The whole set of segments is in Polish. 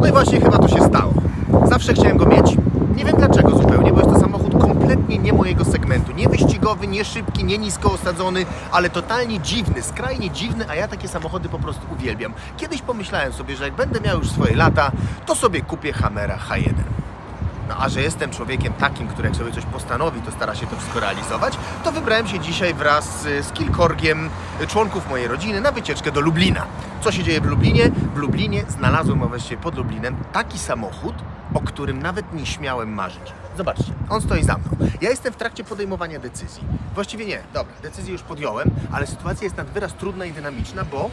No i właśnie chyba to się stało. Zawsze chciałem go mieć. Nie wiem dlaczego zupełnie, bo jest to samochód kompletnie nie mojego segmentu. Nie wyścigowy, nie szybki, nie nisko osadzony, ale totalnie dziwny, skrajnie dziwny, a ja takie samochody po prostu uwielbiam. Kiedyś pomyślałem sobie, że jak będę miał już swoje lata, to sobie kupię Hammera H1. No a że jestem człowiekiem takim, który jak sobie coś postanowi, to stara się to wszystko realizować, to wybrałem się dzisiaj wraz z, z kilkorgiem członków mojej rodziny na wycieczkę do Lublina. Co się dzieje w Lublinie? W Lublinie znalazłem a pod Lublinem taki samochód, o którym nawet nie śmiałem marzyć. Zobaczcie, on stoi za mną. Ja jestem w trakcie podejmowania decyzji. Właściwie nie, dobra, decyzję już podjąłem, ale sytuacja jest nad wyraz trudna i dynamiczna, bo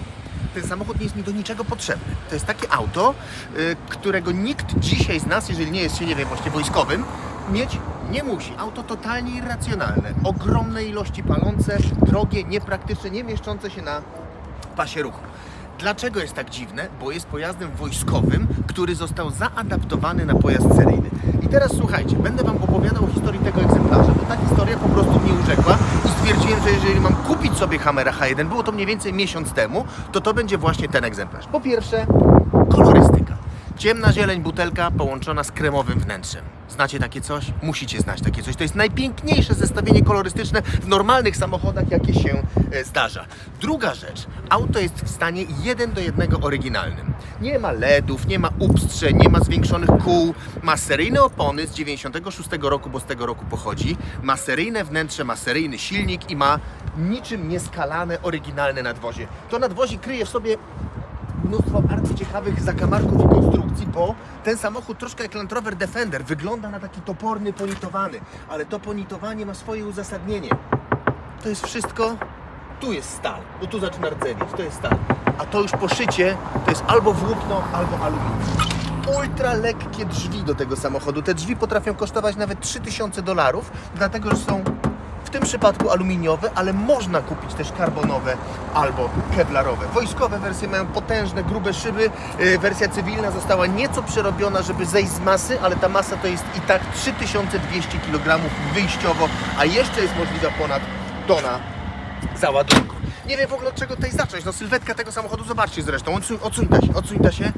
ten samochód nie jest mi do niczego potrzebny. To jest takie auto, y, którego nikt dzisiaj z nas, jeżeli nie jest się, nie wiem, właśnie wojskowym, mieć nie musi. Auto totalnie irracjonalne. Ogromne ilości palące, drogie, niepraktyczne, nie mieszczące się na pasie ruchu. Dlaczego jest tak dziwne? Bo jest pojazdem wojskowym, który został zaadaptowany na pojazd seryjny. I teraz słuchajcie, będę Wam opowiadał o historii tego egzemplarza, bo ta po prostu mnie urzekła i stwierdziłem, że jeżeli mam kupić sobie Hammera H1, było to mniej więcej miesiąc temu, to to będzie właśnie ten egzemplarz. Po pierwsze, kolorystyka. Ciemna zieleń butelka połączona z kremowym wnętrzem. Znacie takie coś? Musicie znać takie coś. To jest najpiękniejsze zestawienie kolorystyczne w normalnych samochodach, jakie się e, zdarza. Druga rzecz. Auto jest w stanie jeden do jednego oryginalnym. Nie ma LEDów, nie ma upstrze, nie ma zwiększonych kół. Ma seryjne opony z 96 roku, bo z tego roku pochodzi. Ma seryjne wnętrze, ma seryjny silnik i ma niczym nieskalane, oryginalne nadwozie. To nadwozie kryje w sobie mnóstwo arcyciekawych zakamarków i konstrukcji, bo ten samochód troszkę jak Land Rover Defender wygląda na taki toporny, ponitowany, ale to ponitowanie ma swoje uzasadnienie. To jest wszystko, tu jest stal, bo tu zaczyna rdzewieć, to jest stal, a to już poszycie to jest albo włókno, albo aluminium. Ultra lekkie drzwi do tego samochodu. Te drzwi potrafią kosztować nawet 3000 dolarów, dlatego że są tym przypadku aluminiowe, ale można kupić też karbonowe albo kevlarowe. Wojskowe wersje mają potężne, grube szyby. Yy, Wersja cywilna została nieco przerobiona, żeby zejść z masy, ale ta masa to jest i tak 3200 kg wyjściowo, a jeszcze jest możliwa ponad tona załadunku. Nie wiem w ogóle od czego tutaj zacząć. No sylwetka tego samochodu, zobaczcie zresztą, odsuń, odsuńta się, się.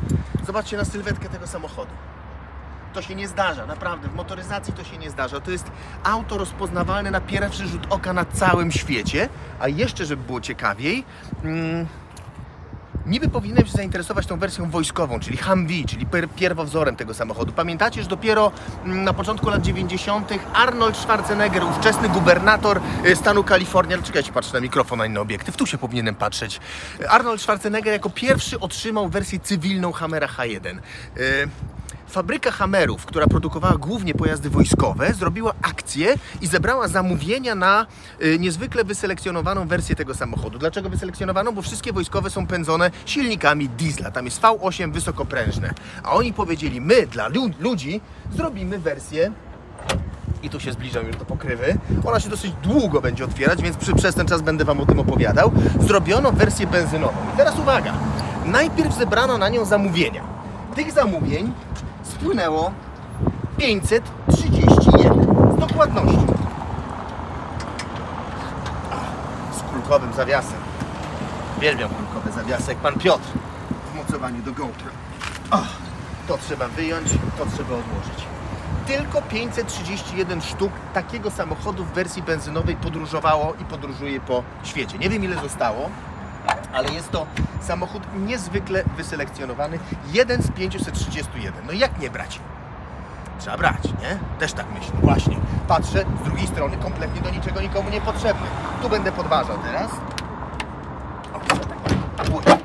Zobaczcie na sylwetkę tego samochodu. To się nie zdarza, naprawdę. W motoryzacji to się nie zdarza. To jest auto rozpoznawalne na pierwszy rzut oka na całym świecie. A jeszcze, żeby było ciekawiej, mm, niby powinienem się zainteresować tą wersją wojskową, czyli Humvee, czyli per, pierwowzorem tego samochodu. Pamiętacie, że dopiero mm, na początku lat 90. Arnold Schwarzenegger, ówczesny gubernator y, stanu Kalifornia, czekajcie, patrzę na mikrofon, a inny obiektyw, tu się powinienem patrzeć. Arnold Schwarzenegger jako pierwszy otrzymał wersję cywilną Hammera H1. Y, Fabryka Hammerów, która produkowała głównie pojazdy wojskowe, zrobiła akcję i zebrała zamówienia na y, niezwykle wyselekcjonowaną wersję tego samochodu. Dlaczego wyselekcjonowaną? Bo wszystkie wojskowe są pędzone silnikami diesla. Tam jest V8 wysokoprężne. A oni powiedzieli, my dla lu- ludzi zrobimy wersję i tu się zbliżam już do pokrywy. Ona się dosyć długo będzie otwierać, więc przy, przez ten czas będę Wam o tym opowiadał. Zrobiono wersję benzynową. I teraz uwaga. Najpierw zebrano na nią zamówienia. Tych zamówień spłynęło 531 z dokładnością. Z kulkowym zawiasem. Uwielbiam kulkowe zawiasy, jak pan Piotr w mocowaniu do GoPro. To trzeba wyjąć, to trzeba odłożyć. Tylko 531 sztuk takiego samochodu w wersji benzynowej podróżowało i podróżuje po świecie. Nie wiem ile zostało, ale jest to samochód niezwykle wyselekcjonowany. Jeden z 531. No jak nie brać? Trzeba brać, nie? Też tak myślę. Właśnie. Patrzę, z drugiej strony kompletnie do niczego nikomu niepotrzebny. Tu będę podważał teraz. O, tak.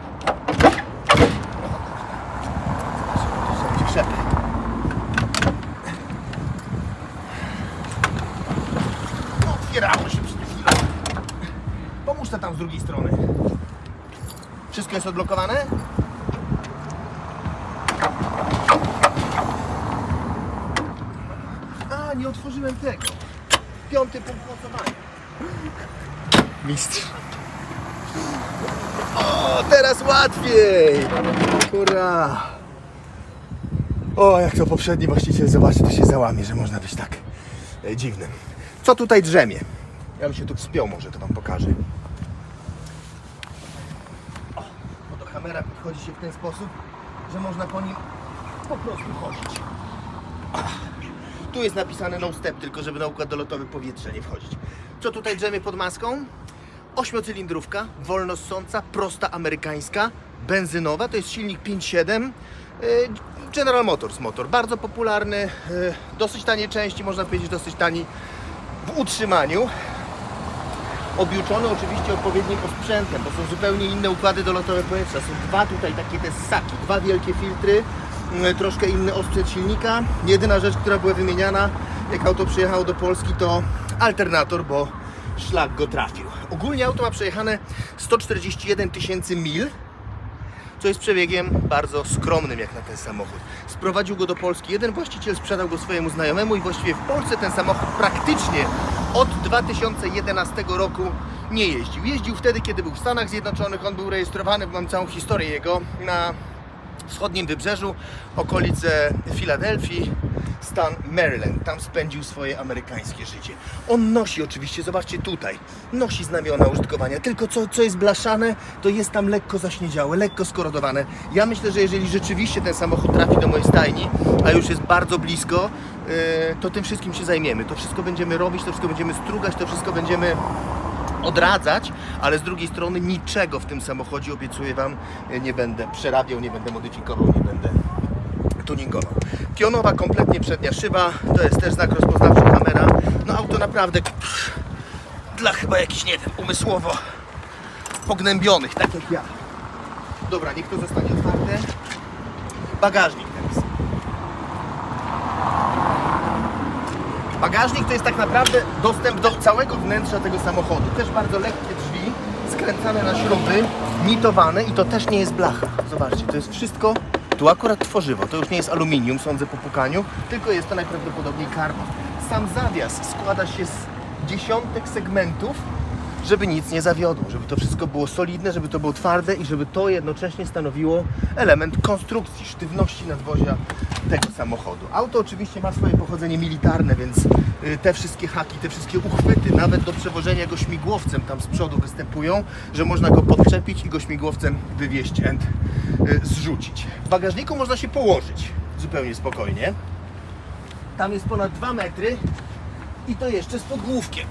Otwierało się przed chwilą. Pomóż tam z drugiej strony. Wszystko jest odblokowane? A, nie otworzyłem tego. Piąty punkt mocowania. Mistrz. O, teraz łatwiej. Hurra. O, jak to poprzedni właściciel zobaczy, to się załamie, że można być tak e, dziwnym. Co tutaj drzemie? Ja bym się tu wspiął, może to Wam pokażę. Kamera podchodzi się w ten sposób, że można po nim po prostu chodzić. Tu jest napisane no step, tylko żeby na układ dolotowy powietrze nie wchodzić. Co tutaj drzemie pod maską? Ośmiocylindrówka, wolnossąca, prosta amerykańska, benzynowa, to jest silnik 5.7. y, General Motors motor, bardzo popularny, y, dosyć tanie części, można powiedzieć dosyć tani w utrzymaniu. Objuczony oczywiście odpowiednim osprzętem, bo są zupełnie inne układy dolotowe powietrza. Są dwa tutaj takie te ssaki, dwa wielkie filtry, mm, troszkę inny osprzęt silnika. Jedyna rzecz, która była wymieniana, jak auto przyjechało do Polski, to alternator, bo szlak go trafił. Ogólnie auto ma przejechane 141 tysięcy mil, co jest przebiegiem bardzo skromnym jak na ten samochód. Sprowadził go do Polski jeden właściciel, sprzedał go swojemu znajomemu i właściwie w Polsce ten samochód praktycznie od 2011 roku nie jeździł. Jeździł wtedy, kiedy był w Stanach Zjednoczonych, on był rejestrowany, mam całą historię jego, na wschodnim wybrzeżu, okolice Filadelfii, stan Maryland. Tam spędził swoje amerykańskie życie. On nosi oczywiście, zobaczcie tutaj, nosi znamiona użytkowania, tylko co, co jest blaszane, to jest tam lekko zaśniedziałe, lekko skorodowane. Ja myślę, że jeżeli rzeczywiście ten samochód trafi do mojej stajni, a już jest bardzo blisko, yy, to tym wszystkim się zajmiemy. To wszystko będziemy robić, to wszystko będziemy strugać, to wszystko będziemy odradzać, ale z drugiej strony niczego w tym samochodzie, obiecuję Wam, nie będę przerabiał, nie będę modyfikował, nie będę tuningował. Pionowa, kompletnie przednia szyba, to jest też znak rozpoznawczy kamera. No auto naprawdę pff, dla chyba jakichś, nie wiem, umysłowo pognębionych, tak jak ja. Dobra, niech to zostanie otwarte. Bagażnik teraz. Bagażnik to jest tak naprawdę dostęp do całego wnętrza tego samochodu. Też bardzo lekkie drzwi, skręcane na śruby, nitowane i to też nie jest blacha. Zobaczcie, to jest wszystko, tu akurat tworzywo, to już nie jest aluminium, sądzę po pukaniu, tylko jest to najprawdopodobniej karbon. Sam zawias składa się z dziesiątek segmentów, żeby nic nie zawiodło, żeby to wszystko było solidne, żeby to było twarde i żeby to jednocześnie stanowiło element konstrukcji, sztywności nadwozia tego samochodu. Auto oczywiście ma swoje pochodzenie militarne, więc y, te wszystkie haki, te wszystkie uchwyty, nawet do przewożenia go śmigłowcem tam z przodu występują, że można go podczepić i go śmigłowcem wywieźć and y, zrzucić. W bagażniku można się położyć zupełnie spokojnie. Tam jest ponad 2 metry i to jeszcze z podgłówkiem.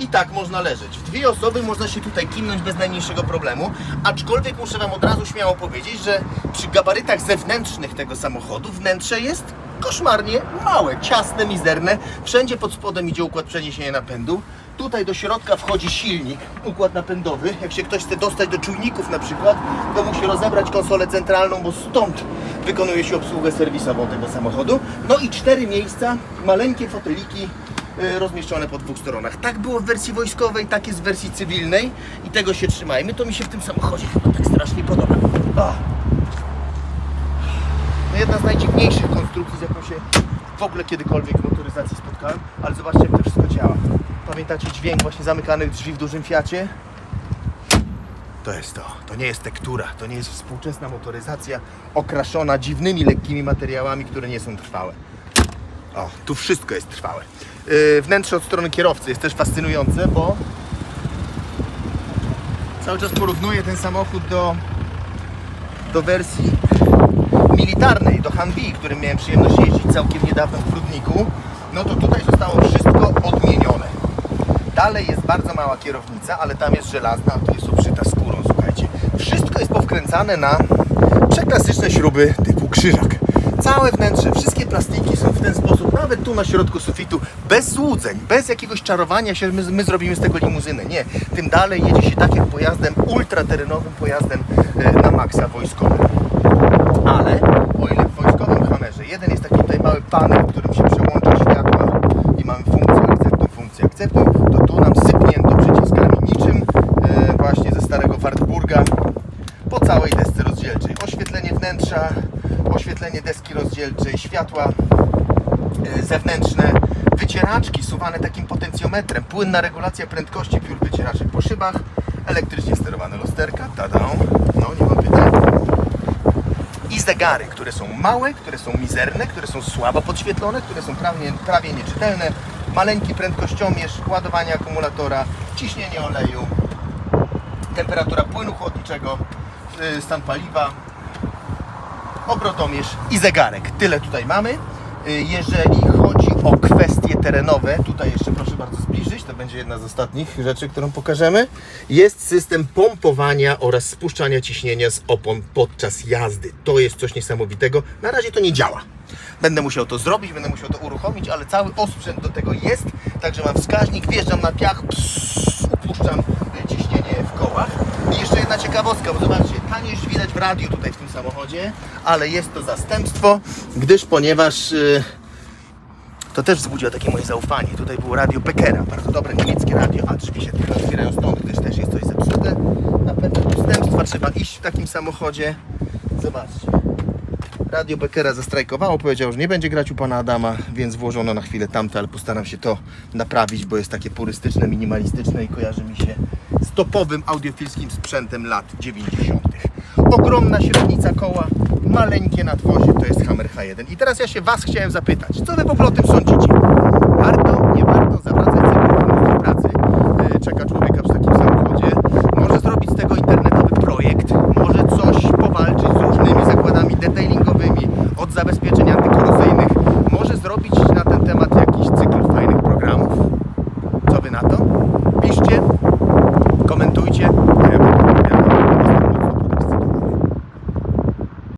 I tak można leżeć. W dwie osoby można się tutaj kimnąć bez najmniejszego problemu, aczkolwiek muszę Wam od razu śmiało powiedzieć, że przy gabarytach zewnętrznych tego samochodu wnętrze jest koszmarnie małe, ciasne, mizerne. Wszędzie pod spodem idzie układ przeniesienia napędu. Tutaj do środka wchodzi silnik, układ napędowy. Jak się ktoś chce dostać do czujników na przykład, to musi rozebrać konsolę centralną, bo stąd wykonuje się obsługę serwisową tego samochodu. No i cztery miejsca, maleńkie foteliki, rozmieszczone po dwóch stronach. Tak było w wersji wojskowej, tak jest w wersji cywilnej i tego się trzymajmy. To mi się w tym samochodzie chyba tak strasznie podoba. O. No jedna z najdziwniejszych konstrukcji, z jaką się w ogóle kiedykolwiek w motoryzacji spotkałem, ale zobaczcie jak to wszystko działa. Pamiętacie dźwięk właśnie zamykanych drzwi w dużym Fiacie? To jest to. To nie jest tektura, to nie jest współczesna motoryzacja okraszona dziwnymi, lekkimi materiałami, które nie są trwałe. O, tu wszystko jest trwałe. Yy, wnętrze od strony kierowcy jest też fascynujące, bo cały czas porównuję ten samochód do, do wersji militarnej, do Humvee, którym miałem przyjemność jeździć całkiem niedawno w Prudniku. No to tutaj zostało wszystko odmienione. Dalej jest bardzo mała kierownica, ale tam jest żelazna, a tu jest obszyta skórą, słuchajcie. Wszystko jest powkręcane na przeklasyczne śruby typu krzyżak. Całe wnętrze, wszystkie plastiki są w ten sposób, nawet tu na środku sufitu, bez złudzeń, bez jakiegoś czarowania się, my, my zrobimy z tego limuzynę. Nie, tym dalej jedzie się tak jak pojazdem, ultraterenowym pojazdem e, na maksa wojskowym. Ale o ile w wojskowym Hammerze jeden jest taki tutaj mały panel, którym się światła e, zewnętrzne, wycieraczki suwane takim potencjometrem, płynna regulacja prędkości piór wycieraczek po szybach, elektrycznie sterowane lusterka, tada, no nie mam pytań. I zegary, które są małe, które są mizerne, które są słabo podświetlone, które są prawie, prawie nieczytelne, maleńki prędkościomierz, ładowanie akumulatora, ciśnienie oleju, temperatura płynu chłodniczego, y, stan paliwa, obrotomierz i zegarek. Tyle tutaj mamy. Y, Jeżeli chodzi o kwestie terenowe, tutaj jeszcze proszę bardzo zbliżyć, to będzie jedna z ostatnich rzeczy, którą pokażemy. Jest system pompowania oraz spuszczania ciśnienia z opon podczas jazdy. To jest coś niesamowitego. Na razie to nie działa. Będę musiał to zrobić, będę musiał to uruchomić, ale cały osprzęt do tego jest. Także mam wskaźnik, wjeżdżam na piach, pss, upuszczam y, ciśnienie w kołach. Jedna ciekawostka, bo zobaczcie, tanie już widać w radiu tutaj w tym samochodzie, ale jest to zastępstwo, gdyż ponieważ y, to też wzbudziło takie moje zaufanie. Tutaj było radio Beckera, bardzo dobre niemieckie radio, a drzwi się tylko otwierają stąd, gdyż też jest coś zepsute. Na pewno zastępstwa trzeba iść w takim samochodzie. Zobaczcie. Radio Beckera zastrajkowało, powiedział, że nie będzie grać u pana Adama, więc włożono na chwilę tamte, ale postaram się to naprawić, bo jest takie purystyczne, minimalistyczne i kojarzy mi się z topowym audiofilskim sprzętem lat 90. Ogromna średnica koła, maleńkie nadwozie, to jest Hammer H1. I teraz ja się Was chciałem zapytać, co Wy w ogóle o tym sądzicie?